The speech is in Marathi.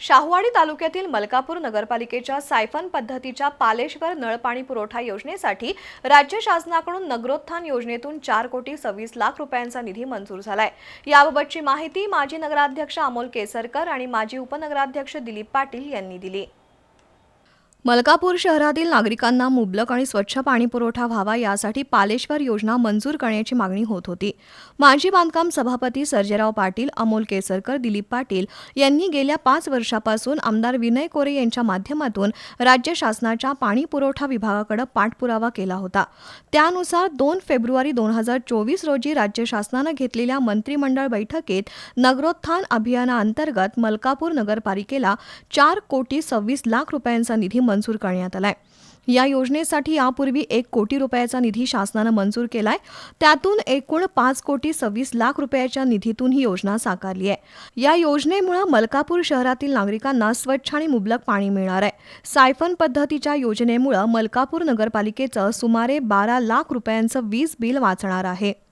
शाहूवाडी तालुक्यातील मलकापूर नगरपालिकेच्या सायफन पद्धतीच्या पालेश्वर नळपाणी पुरवठा योजनेसाठी राज्य शासनाकडून नगरोत्थान योजनेतून चार कोटी सव्वीस लाख रुपयांचा निधी मंजूर झालाय. याबाबतची माहिती माजी नगराध्यक्ष अमोल केसरकर आणि माजी उपनगराध्यक्ष दिलीप पाटील यांनी दिली. मलकापूर शहरातील नागरिकांना मुबलक आणि स्वच्छ पाणी पुरवठा व्हावा यासाठी पालेश्वर योजना मंजूर करण्याची मागणी होत होती. माजी बांधकाम सभापती सर्जेराव पाटील अमोल केसरकर दिलीप पाटील यांनी गेल्या पाच वर्षापासून आमदार विनय कोरे यांच्या माध्यमातून राज्य शासनाच्या पाणी पुरवठा विभागाकडे पाठपुरावा केला होता. त्यानुसार दोन फेब्रुवारी दोन हजार चोवीस रोजी राज्य शासनानं घेतलेल्या मंत्रिमंडळ बैठकीत नगरोत्थान अभियानाअंतर्गत मलकापूर नगरपालिकेला चार कोटी सव्वीस लाख रुपयांचा निधी मंजूर करण्यात आलाय. या योजनेसाठी यापूर्वी एक कोटी रुपयाचा निधी शासनानं मंजूर केलाय. त्यातून एकूण पाच कोटी सव्वीस लाख रुपयाच्या निधीतून ही योजना साकारली आहे. या योजनेमुळे मलकापूर शहरातील नागरिकांना स्वच्छ आणि मुबलक पाणी मिळणार आहे. सायफन पद्धतीच्या योजनेमुळे मलकापूर नगरपालिकेचं सुमारे बारा लाख रुपयांचं वीज बिल वाचणार आहे.